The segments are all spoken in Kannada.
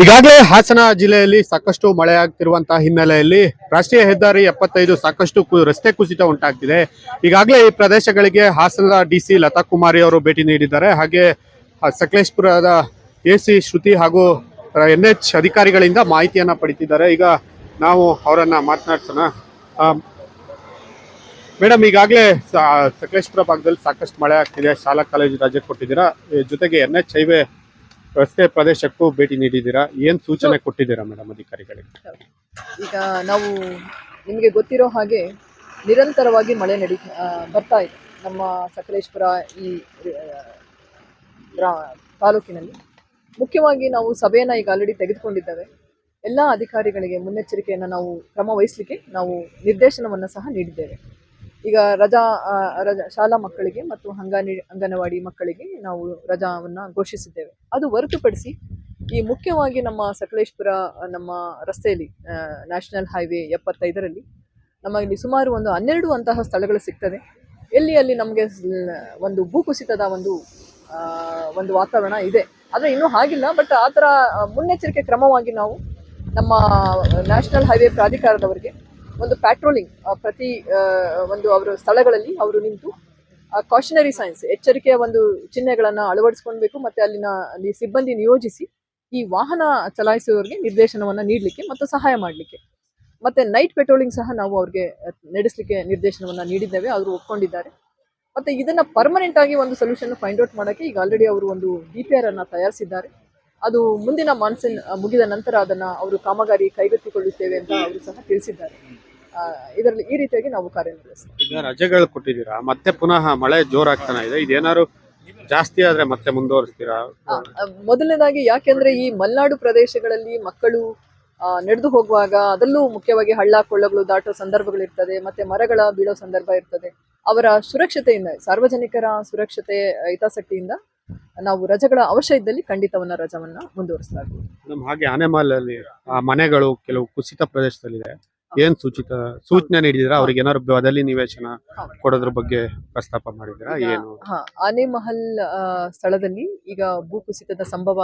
ಈಗಾಗಲೇ ಹಾಸನ ಜಿಲ್ಲೆಯಲ್ಲಿ ಸಾಕಷ್ಟು ಮಳೆ ಆಗ್ತಿರುವಂತಹ ಹಿನ್ನೆಲೆಯಲ್ಲಿ ರಾಷ್ಟ್ರೀಯ ಹೆದ್ದಾರಿ ಎಪ್ಪತ್ತೈದು ಸಾಕಷ್ಟು ರಸ್ತೆ ಕುಸಿತ ಉಂಟಾಗ್ತಿದೆ. ಈಗಾಗಲೇ ಈ ಪ್ರದೇಶಗಳಿಗೆ ಹಾಸನದ ಡಿ ಸಿ ಲತಾ ಕುಮಾರಿ ಅವರು ಭೇಟಿ ನೀಡಿದ್ದಾರೆ. ಹಾಗೆ ಸಕಲೇಶ್ಪುರದ ಎ ಸಿ ಶ್ರುತಿ ಹಾಗೂ ಎನ್ ಎಚ್ ಅಧಿಕಾರಿಗಳಿಂದ ಮಾಹಿತಿಯನ್ನು ಪಡಿತಿದ್ದಾರೆ. ಈಗ ನಾವು ಅವರನ್ನು ಮಾತನಾಡ್ಸೋಣ. ಮೇಡಮ್ ಈಗಾಗಲೇ ಸಕಲೇಶ್ಪುರ ಭಾಗದಲ್ಲಿ ಸಾಕಷ್ಟು ಮಳೆ ಆಗ್ತಿದೆ. ಶಾಲಾ, ಕಾಲೇಜು ರಜೆ ಕೊಟ್ಟಿದ್ದೀರಾ? ಜೊತೆಗೆ ಎನ್ ಎಚ್ ಹೈವೇ ರಸ್ತೆ ಪ್ರದೇಶಕ್ಕೂ ಭೇಟಿ ನೀಡಿದ್ದೀರಾ? ಏನ್ ಸೂಚನೆ ಕೊಟ್ಟಿದ್ದೀರಾ ಮೇಡಮ್ ಅಧಿಕಾರಿಗಳಿಗೆ? ಈಗ ನಾವು ನಿಮಗೆ ಗೊತ್ತಿರೋ ಹಾಗೆ ನಿರಂತರವಾಗಿ ಮಳೆ ನಡಿ ಬರ್ತಾ ಇದೆ. ನಮ್ಮ ಸಕಲೇಶ್ಪುರ ಈ ತಾಲೂಕಿನಲ್ಲಿ. ಮುಖ್ಯವಾಗಿ ನಾವು ಸಭೆಯನ್ನು ಈಗ ಆಲ್ರೆಡಿ ತೆಗೆದುಕೊಂಡಿದ್ದೇವೆ. ಎಲ್ಲ ಅಧಿಕಾರಿಗಳಿಗೆ ಮುನ್ನೆಚ್ಚರಿಕೆಯನ್ನು ನಾವು ಕ್ರಮ ವಹಿಸಲಿಕ್ಕೆ ನಾವು ನಿರ್ದೇಶನವನ್ನು ಸಹ ನೀಡಿದ್ದೇವೆ. ಈಗ ರಜಾ ರಜಾ, ಶಾಲಾ ಮಕ್ಕಳಿಗೆ ಮತ್ತು ಹಂಗಾನಿ, ಅಂಗನವಾಡಿ ಮಕ್ಕಳಿಗೆ ನಾವು ರಜಾವನ್ನು ಘೋಷಿಸಿದ್ದೇವೆ. ಅದು ಹೊರತುಪಡಿಸಿ ಈ ಮುಖ್ಯವಾಗಿ ನಮ್ಮ ಸಕಲೇಶ್ಪುರ ನಮ್ಮ ರಸ್ತೆಯಲ್ಲಿ ನ್ಯಾಷನಲ್ ಹೈವೇ ಎಪ್ಪತ್ತೈದರಲ್ಲಿ ನಮ್ಮಲ್ಲಿ ಸುಮಾರು ಒಂದು ಹನ್ನೆರಡು ಅಂತಹ ಸ್ಥಳಗಳು ಸಿಗ್ತದೆ. ಎಲ್ಲಿ ಅಲ್ಲಿ ನಮಗೆ ಒಂದು ಭೂಕುಸಿತದ ಒಂದು ಒಂದು ವಾತಾವರಣ ಇದೆ. ಆದರೆ ಇನ್ನೂ ಹಾಗಿಲ್ಲ, ಬಟ್ ಆ ಥರ ಮುನ್ನೆಚ್ಚರಿಕೆ ಕ್ರಮವಾಗಿ ನಾವು ನಮ್ಮ ನ್ಯಾಷನಲ್ ಹೈವೇ ಪ್ರಾಧಿಕಾರದವರಿಗೆ ಒಂದು ಪ್ಯಾಟ್ರೋಲಿಂಗ್ ಪ್ರತಿ ಒಂದು ಅವರ ಸ್ಥಳಗಳಲ್ಲಿ ಅವರು ನಿಂತು ಕಾಷನರಿ ಸೈನ್ಸ್ ಎಚ್ಚರಿಕೆಯ ಒಂದು ಚಿಹ್ನೆಗಳನ್ನು ಅಳವಡಿಸ್ಕೊಳ್ಬೇಕು, ಮತ್ತು ಅಲ್ಲಿನ ಅಲ್ಲಿ ಸಿಬ್ಬಂದಿ ನಿಯೋಜಿಸಿ ಈ ವಾಹನ ಚಲಾಯಿಸುವವರಿಗೆ ನಿರ್ದೇಶನವನ್ನು ನೀಡಲಿಕ್ಕೆ ಮತ್ತು ಸಹಾಯ ಮಾಡಲಿಕ್ಕೆ. ಮತ್ತು ನೈಟ್ ಪೆಟ್ರೋಲಿಂಗ್ ಸಹ ನಾವು ಅವ್ರಿಗೆ ನಡೆಸಲಿಕ್ಕೆ ನಿರ್ದೇಶನವನ್ನು ನೀಡಿದ್ದೇವೆ, ಅವರು ಒಪ್ಕೊಂಡಿದ್ದಾರೆ. ಮತ್ತು ಇದನ್ನು ಪರ್ಮನೆಂಟ್ ಆಗಿ ಒಂದು ಸೊಲ್ಯೂಷನ್ ಫೈಂಡ್ ಔಟ್ ಮಾಡೋಕ್ಕೆ ಈಗ ಆಲ್ರೆಡಿ ಅವರು ಒಂದು ಡಿ ಪಿ ಆರ್ ಅನ್ನು ತಯಾರಿಸಿದ್ದಾರೆ. ಅದು ಮುಂದಿನ ಮಾನ್ಸೂನ್ ಮುಗಿದ ನಂತರ ಅದನ್ನು ಅವರು ಕಾಮಗಾರಿ ಕೈಗೆತ್ತಿಕೊಳ್ಳುತ್ತೇವೆ ಅಂತ ಅವರು ಸಹ ತಿಳಿಸಿದ್ದಾರೆ. ಇದರಲ್ಲಿ ಈ ರೀತಿಯಾಗಿ ನಾವು ಕಾರ್ಯನಿರ್ವಹಿಸ್ತೇವೆ. ಈಗ ರಜೆಗಳು ಕೊಟ್ಟಿದ್ದೀರಾ? ಮತ್ತೆ ಪುನಃ ಮಳೆ ಜೋರಾಗ್ತಾನೆ ಇದೆ. ಇದೇನಾದ್ರು ಜಾಸ್ತಿ ಆದ್ರೆ ಮತ್ತೆ ಮುಂದುವರಿಸ್ತೀರಾ? ಮೊದಲನೇದಾಗಿ ಯಾಕೆಂದ್ರೆ ಈ ಮಲೆನಾಡು ಪ್ರದೇಶಗಳಲ್ಲಿ ಮಕ್ಕಳು ನಡೆದು ಹೋಗುವಾಗ ಅದರಲ್ಲೂ ಮುಖ್ಯವಾಗಿ ಹಳ್ಳ ಕೊಳ್ಳಗಳು ದಾಟೋ ಸಂದರ್ಭಗಳಿರ್ತದೆ ಮತ್ತೆ ಮರಗಳ ಬೀಳೋ ಸಂದರ್ಭ ಇರ್ತದೆ. ಅವರ ಸುರಕ್ಷತೆಯಿಂದ ಸಾರ್ವಜನಿಕರ ಸುರಕ್ಷತೆ ಹಿತಾಸಕ್ತಿಯಿಂದ ನಾವು ರಜೆಗಳ ಅವಶ್ಯ ಇದ್ದಲ್ಲಿ ಖಂಡಿತವನ್ನ ರಜವನ್ನ ಮುಂದುವರಿಸಲಾಗುವುದು. ಹಾಗೆ ಆನೆಮಾಲಲ್ಲಿ ಆ ಮನೆಗಳು ಕೆಲವು ಕುಸಿತ ಪ್ರದೇಶದಲ್ಲಿದೆ. ಏನ್ ಸೂಚಿತ ಸೂಚನೆ ನೀಡಿದಿರಾ ಅವ್ರಿಗೆ ಏನಾದ್ರು ಬದಲಿ ನಿವೇಶನ ಕೊಡೋದ್ರ ಬಗ್ಗೆ ಪ್ರಸ್ತಾಪ ಮಾಡಿದಿರಾ ಏನು? ಹಾ ಆನೆ ಮಹಲ್ ಆ, ಸ್ಥಳದಲ್ಲಿ ಈಗ ಭೂಕುಸಿತದ ಸಂಭವ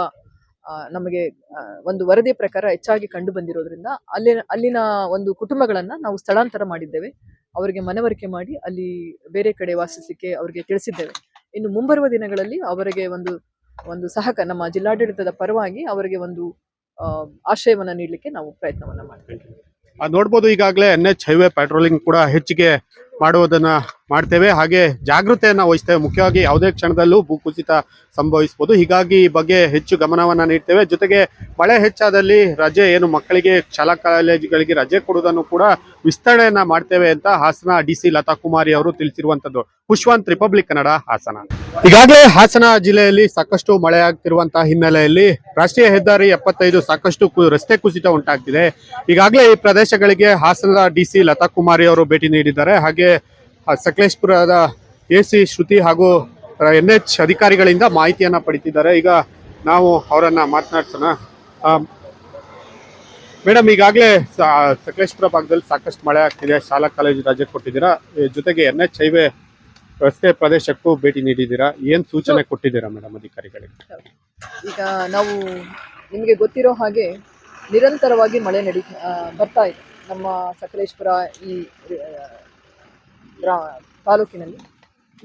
ಆ, ನಮಗೆ ಆ, ಒಂದು ವರದಿಯ ಪ್ರಕಾರ ಹೆಚ್ಚಾಗಿ ಕಂಡು ಬಂದಿರೋದ್ರಿಂದ ಅಲ್ಲಿನ ಅಲ್ಲಿನ ಒಂದು ಕುಟುಂಬಗಳನ್ನ ನಾವು ಸ್ಥಳಾಂತರ ಮಾಡಿದ್ದೇವೆ. ಅವರಿಗೆ ಮನವರಿಕೆ ಮಾಡಿ ಅಲ್ಲಿ ಬೇರೆ ಕಡೆ ವಾಸಿಸಲಿಕ್ಕೆ ಅವರಿಗೆ ತಿಳಿಸಿದ್ದೇವೆ. ಇನ್ನು ಮುಂಬರುವ ದಿನಗಳಲ್ಲಿ ಅವರಿಗೆ ಒಂದು ಒಂದು ಸಹಕ ನಮ್ಮ ಜಿಲ್ಲಾಡಳಿತದ ಪರವಾಗಿ ಅವರಿಗೆ ಒಂದು ಆಶ್ರಯವನ್ನ ನೀಡಲಿಕ್ಕೆ ನಾವು ಪ್ರಯತ್ನವನ್ನ ಮಾಡ್ತೇವೆ. ಆ, ನೋಡ್ಬೋದು ಈಗಾಗಲೇ ಎನ್ ಎಚ್ ಹೈವೇ ಪ್ಯಾಟ್ರೋಲಿಂಗ್ ಕೂಡ ಹೆಚ್ಚಿಗೆ ಮಾಡುವುದನ್ನ ಮಾಡ್ತೇವೆ. ಹಾಗೆ ಜಾಗೃತೆಯನ್ನು ವಹಿಸ್ತೇವೆ. ಮುಖ್ಯವಾಗಿ ಯಾವುದೇ ಕ್ಷಣದಲ್ಲೂ ಭೂಕುಸಿತ ಸಂಭವಿಸ್ಬೋದು ಹೀಗಾಗಿ ಈ ಬಗ್ಗೆ ಹೆಚ್ಚು ಗಮನವನ್ನು ನೀಡ್ತೇವೆ. ಜೊತೆಗೆ ಮಳೆ ಹೆಚ್ಚಾದಲ್ಲಿ ರಜೆ, ಏನು ಮಕ್ಕಳಿಗೆ ಶಾಲಾ ಕಾಲೇಜುಗಳಿಗೆ ರಜೆ ಕೊಡುವುದನ್ನು ಕೂಡ ವಿಸ್ತರಣೆಯನ್ನು ಮಾಡ್ತೇವೆ ಅಂತ ಹಾಸನ ಡಿ ಸಿ ಲತಾ ಕುಮಾರಿ ಅವರು ತಿಳಿಸಿರುವಂತದ್ದು. ಖುಷ್ವಂತ್ ರಿಪಬ್ಲಿಕ್ ಕನ್ನಡ, ಹಾಸನ. ಈಗಾಗಲೇ ಹಾಸನ ಜಿಲ್ಲೆಯಲ್ಲಿ ಸಾಕಷ್ಟು ಮಳೆ ಆಗ್ತಿರುವಂತಹ ಹಿನ್ನೆಲೆಯಲ್ಲಿ ರಾಷ್ಟ್ರೀಯ ಹೆದ್ದಾರಿ ಎಪ್ಪತ್ತೈದು ಸಾಕಷ್ಟು ರಸ್ತೆ ಕುಸಿತ ಉಂಟಾಗ್ತಿದೆ. ಈಗಾಗಲೇ ಈ ಪ್ರದೇಶಗಳಿಗೆ ಹಾಸನದ ಡಿ ಸಿ ಲತಾ ಕುಮಾರಿ ಅವರು ಭೇಟಿ ನೀಡಿದ್ದಾರೆ. ಹಾಗೆ ಸಕಲೇಶ್ಪುರದ ಎ ಸಿ ಶ್ರುತಿ ಹಾಗೂ ಎನ್ ಎಚ್ ಅಧಿಕಾರಿಗಳಿಂದ ಮಾಹಿತಿಯನ್ನ ಪಡಿತಿದ್ದಾರೆ. ಈಗ ನಾವು ಅವರನ್ನ ಮಾತನಾಡ್ಸೋಣ. ಮೇಡಮ್ ಈಗಾಗಲೇ ಸಕಲೇಶ್ಪುರ ಭಾಗದಲ್ಲಿ ಸಾಕಷ್ಟು ಮಳೆ ಆಗ್ತಿದೆ. ಶಾಲಾ, ಕಾಲೇಜು ರಜೆ ಕೊಟ್ಟಿದ್ದೀರಾ? ಜೊತೆಗೆ ಎನ್ ಎಚ್ ಹೈವೇ ರಸ್ತೆ ಪ್ರದೇಶಕ್ಕೂ ಭೇಟಿ ನೀಡಿದ್ದೀರಾ? ಏನ್ ಸೂಚನೆ ಕೊಟ್ಟಿದ್ದೀರಾ ಮೇಡಮ್ ಅಧಿಕಾರಿಗಳಿಗೆ? ಈಗ ನಾವು ನಿಮಗೆ ಗೊತ್ತಿರೋ ಹಾಗೆ ನಿರಂತರವಾಗಿ ಮಳೆ ನಡೀತಾ ಬರ್ತಾ ಇದೆ. ನಮ್ಮ ಸಕಲೇಶ್ಪುರ ಈ ಗ್ರಾ- ತಾಲೂಕಿನಲ್ಲಿ.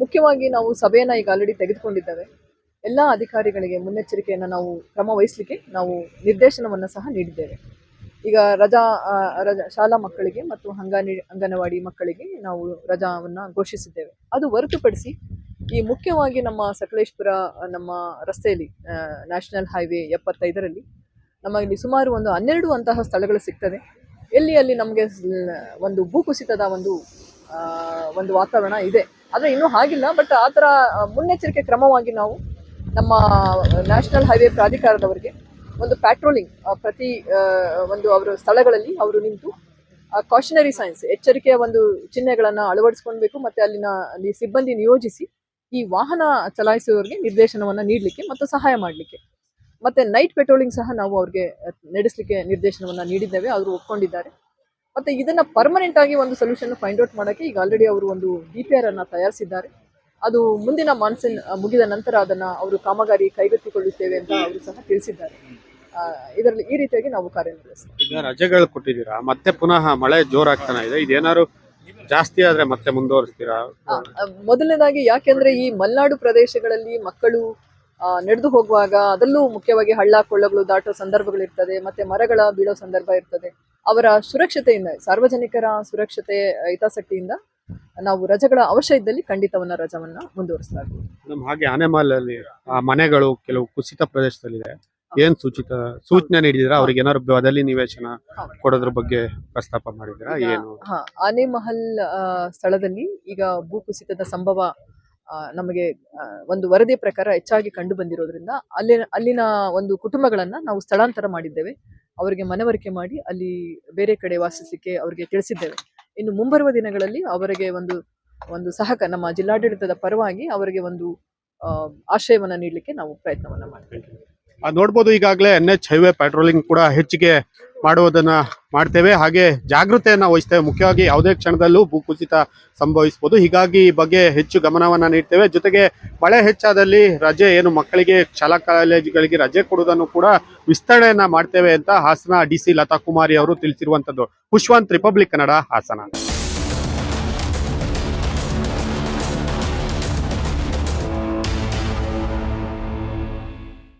ಮುಖ್ಯವಾಗಿ ನಾವು ಸಭೆಯನ್ನು ಈಗ ಆಲ್ರೆಡಿ ತೆಗೆದುಕೊಂಡಿದ್ದೇವೆ. ಎಲ್ಲ ಅಧಿಕಾರಿಗಳಿಗೆ ಮುನ್ನೆಚ್ಚರಿಕೆಯನ್ನು ನಾವು ಕ್ರಮ ವಹಿಸಲಿಕ್ಕೆ ನಾವು ನಿರ್ದೇಶನವನ್ನು ಸಹ ನೀಡಿದ್ದೇವೆ. ಈಗ ರಜಾ ರಜಾ, ಶಾಲಾ ಮಕ್ಕಳಿಗೆ ಮತ್ತು ಹಂಗಾನಿ, ಅಂಗನವಾಡಿ ಮಕ್ಕಳಿಗೆ ನಾವು ರಜಾವನ್ನು ಘೋಷಿಸಿದ್ದೇವೆ. ಅದು ಹೊರತುಪಡಿಸಿ ಈ ಮುಖ್ಯವಾಗಿ ನಮ್ಮ ಸಕಲೇಶ್ಪುರ, ನಮ್ಮ ರಸ್ತೆಯಲ್ಲಿ ನ್ಯಾಷನಲ್ ಹೈವೇ ಎಪ್ಪತ್ತೈದರಲ್ಲಿ ನಮ್ಮಲ್ಲಿ ಸುಮಾರು ಒಂದು ಹನ್ನೆರಡು ಅಂತಹ ಸ್ಥಳಗಳು ಸಿಗ್ತದೆ. ಎಲ್ಲಿ ಅಲ್ಲಿ ನಮಗೆ ಒಂದು ಭೂಕುಸಿತದ ಒಂದು ಒಂದು ವಾತಾವರಣ ಇದೆ. ಆದರೆ ಇನ್ನೂ ಹಾಗಿಲ್ಲ ಬಟ್ ಆ ಥರ ಮುನ್ನೆಚ್ಚರಿಕೆ ಕ್ರಮವಾಗಿ ನಾವು ನಮ್ಮ ನ್ಯಾಷನಲ್ ಹೈವೇ ಪ್ರಾಧಿಕಾರದವರಿಗೆ ಒಂದು ಪ್ಯಾಟ್ರೋಲಿಂಗ್ ಪ್ರತಿ ಒಂದು ಅವರ ಸ್ಥಳಗಳಲ್ಲಿ ಅವರು ನಿಂತು ಕಾಷನರಿ ಸೈನ್ಸ್ ಎಚ್ಚರಿಕೆಯ ಒಂದು ಚಿಹ್ನೆಗಳನ್ನು ಅಳವಡಿಸ್ಕೊಳ್ಬೇಕು, ಮತ್ತು ಅಲ್ಲಿನ ಅಲ್ಲಿ ಸಿಬ್ಬಂದಿ ನಿಯೋಜಿಸಿ ಈ ವಾಹನ ಚಲಾಯಿಸುವವರಿಗೆ ನಿರ್ದೇಶನವನ್ನು ನೀಡಲಿಕ್ಕೆ ಮತ್ತು ಸಹಾಯ ಮಾಡಲಿಕ್ಕೆ. ಮತ್ತು ನೈಟ್ ಪೆಟ್ರೋಲಿಂಗ್ ಸಹ ನಾವು ಅವ್ರಿಗೆ ನಡೆಸಲಿಕ್ಕೆ ನಿರ್ದೇಶನವನ್ನು ನೀಡಿದ್ದೇವೆ, ಅವರು ಒಪ್ಕೊಂಡಿದ್ದಾರೆ. ಮತ್ತು ಇದನ್ನ ಪರ್ಮನೆಂಟ್ ಆಗಿ ಒಂದು ಸೊಲ್ಯೂಷನ್ ಫೈಂಡ್ ಔಟ್ ಮಾಡೋಕ್ಕೆ ಈಗ ಆಲ್ರೆಡಿ ಅವರು ಒಂದು ಡಿ ಪಿ ಆರ್ ಅನ್ನು ತಯಾರಿಸಿದ್ದಾರೆ. ಅದು ಮುಂದಿನ ಮಾನ್ಸೂನ್ ಮುಗಿದ ನಂತರ ಅದನ್ನ ಅವರು ಕಾಮಗಾರಿ ಕೈಗೆತ್ತಿಕೊಳ್ಳುತ್ತೇವೆ ಅಂತ ಅವರು ಸಹ ತಿಳಿಸಿದ್ದಾರೆ. ಇದರಲ್ಲಿ ಈ ರೀತಿಯಾಗಿ ನಾವು ಕಾರ್ಯನಿರ್ವಹಿಸ್ತೀವಿ. ಈಗ ರಜೆಗಳು ಕೊಟ್ಟಿದ್ದೀರಾ? ಮತ್ತೆ ಪುನಃ ಮಳೆ ಜೋರಾಗ್ತಾನೆ ಇದೆ. ಇದೇನಾದ್ರು ಜಾಸ್ತಿ ಆದ್ರೆ ಮತ್ತೆ ಮುಂದುವರಿಸ್ತೀರಾ? ಮೊದಲನೇದಾಗಿ ಯಾಕೆಂದ್ರೆ ಈ ಮಲೆನಾಡು ಪ್ರದೇಶಗಳಲ್ಲಿ ಮಕ್ಕಳು ನಡೆದು ಹೋಗುವಾಗ ಅದರಲ್ಲೂ ಮುಖ್ಯವಾಗಿ ಹಳ್ಳ ಕೊಳ್ಳಗಳು ದಾಟೋ ಸಂದರ್ಭಗಳು ಇರ್ತದೆ ಮತ್ತೆ ಮರಗಳ ಬೀಳೋ ಸಂದರ್ಭ ಇರ್ತದೆ. ಅವರ ಸುರಕ್ಷತೆಯಿಂದ ಸಾರ್ವಜನಿಕರ ಸುರಕ್ಷತೆ ಹಿತಾಸಕ್ತಿಯಿಂದ ನಾವು ರಜೆಗಳ ಅವಶ್ಯ ಇದ್ದಲ್ಲಿ ಖಂಡಿತವನ್ನ ರಜವನ್ನ ಮುಂದುವರಿಸಲಾಗುವುದು. ಹಾಗೆ ಆನೆಮಾಲಲ್ಲಿ ಆ ಮನೆಗಳು ಕೆಲವು ಕುಸಿತ ಪ್ರದೇಶದಲ್ಲಿದೆ. ಏನ್ ಸೂಚಿತ ಸೂಚನೆ ನೀಡಿದಿರಾ ಅವ್ರಿಗೆ ಏನಾದ್ರು ಬದಲಿ ನಿವೇಶನ. ಕೊಡೋದ್ರ ಬಗ್ಗೆ ಪ್ರಸ್ತಾಪ ಮಾಡಿದ್ರ ಏನು? ಆನೆ ಮಹಲ್ ಸ್ಥಳದಲ್ಲಿ ಈಗ ಭೂಕುಸಿತದ ಸಂಭವ ಆ, ನಮಗೆ ಒಂದು ವರದಿ ಪ್ರಕಾರ ಹೆಚ್ಚಾಗಿ ಕಂಡು ಬಂದಿರೋದ್ರಿಂದ ಅಲ್ಲಿ ಅಲ್ಲಿನ ಒಂದು ಕುಟುಂಬಗಳನ್ನ ನಾವು ಸ್ಥಳಾಂತರ ಮಾಡಿದ್ದೇವೆ. ಅವರಿಗೆ ಮನವರಿಕೆ ಮಾಡಿ ಅಲ್ಲಿ ಬೇರೆ ಕಡೆ ವಾಸಿಸಲಿಕ್ಕೆ ಅವರಿಗೆ ತಿಳಿಸಿದ್ದೇವೆ. ಇನ್ನು ಮುಂಬರುವ ದಿನಗಳಲ್ಲಿ ಅವರಿಗೆ ಒಂದು ಒಂದು ಸಹಕ, ನಮ್ಮ ಜಿಲ್ಲಾಡಳಿತದ ಪರವಾಗಿ ಅವರಿಗೆ ಒಂದು ಆಶ್ರಯವನ್ನು ನೀಡಲಿಕ್ಕೆ ನಾವು ಪ್ರಯತ್ನವನ್ನ ಮಾಡ್ತೇವೆ. ನೋಡ್ಬೋದು ಈಗಾಗಲೇ ಎನ್ ಎಚ್ ಹೈವೇ ಪೆಟ್ರೋಲಿಂಗ್ ಕೂಡ ಹೆಚ್ಚಿಗೆ ಮಾಡುವುದನ್ನ ಮಾಡ್ತೇವೆ. ಹಾಗೆ ಜಾಗೃತೆಯನ್ನು ವಹಿಸ್ತೇವೆ. ಮುಖ್ಯವಾಗಿ ಯಾವುದೇ ಕ್ಷಣದಲ್ಲೂ ಭೂಕುಸಿತ ಸಂಭವಿಸಬಹುದು. ಹೀಗಾಗಿ ಈ ಬಗ್ಗೆ ಹೆಚ್ಚು ಗಮನವನ್ನ ನೀಡ್ತೇವೆ. ಜೊತೆಗೆ ಮಳೆ ಹೆಚ್ಚಾದಲ್ಲಿ ರಜೆ, ಏನು ಮಕ್ಕಳಿಗೆ ಶಾಲಾ ಕಾಲೇಜುಗಳಿಗೆ ರಜೆ ಕೊಡುವುದನ್ನು ಕೂಡ ವಿಸ್ತರಣೆಯನ್ನ ಮಾಡ್ತೇವೆ ಅಂತ ಹಾಸನ ಡಿ ಸಿ ಲತಾ ಕುಮಾರಿ ಅವರು ತಿಳಿಸಿರುವಂಥದ್ದು ಪುಷ್ವಂತ್, ರಿಪಬ್ಲಿಕ್ ಕನ್ನಡ ಹಾಸನ.